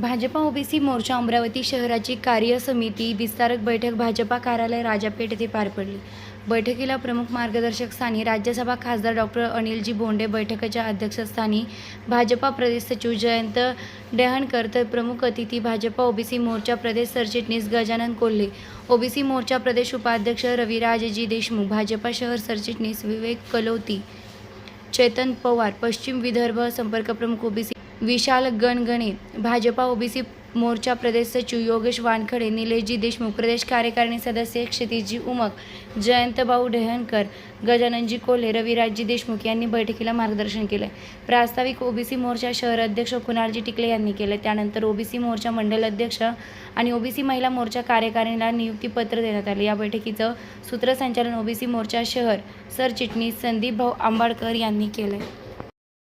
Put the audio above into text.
Bhajpa OBC मोर्चा अमरावती शहराची कार्य समिती विस्तारक बैठक भाजपा कार्यालय राजापेठ येथे पार पडली. बैठकीला प्रमुख मार्गदर्शक स्थानी राज्यसभा खासदार डॉक्टर अनिलजी बोंडे बैठकीच्या अध्यक्षस्थानी भाजपा प्रदेश सचिव जयंत डेहणकर तर प्रमुख अतिथी भाजपा ओबीसी मोर्चा प्रदेश सरचिटणीस गजानन कोल्हे ओबीसी मोर्चा प्रदेश उपाध्यक्ष रविराजजी देशमुख भाजपा शहर सरचिटणीस विवेक कलोती चेतन पवार पश्चिम विदर्भ संपर्क प्रमुख ओबीसी विशाल गणगणे भाजपा ओबीसी मोर्चा प्रदेश सचिव योगेश वानखडे निलेशजी देशमुख प्रदेश कार्यकारिणी सदस्य क्षितिजी उमक जयंतभाऊ डेहनकर गजाननजी कोल्हे रविराजजी देशमुख यांनी बैठकीला मार्गदर्शन केले. प्रास्ताविक ओबीसी मोर्चा शहर अध्यक्ष कुणालजी टिकले यांनी केले. त्यानंतर ओबीसी मोर्चा मंडल अध्यक्ष आणि ओबीसी महिला मोर्चा कार्यकारिणीला नियुक्तीपत्र देण्यात आले. या बैठकीचं सूत्रसंचालन ओबीसी मोर्चा शहर सरचिटणीस संदीप भाऊ आंबाडकर यांनी केलं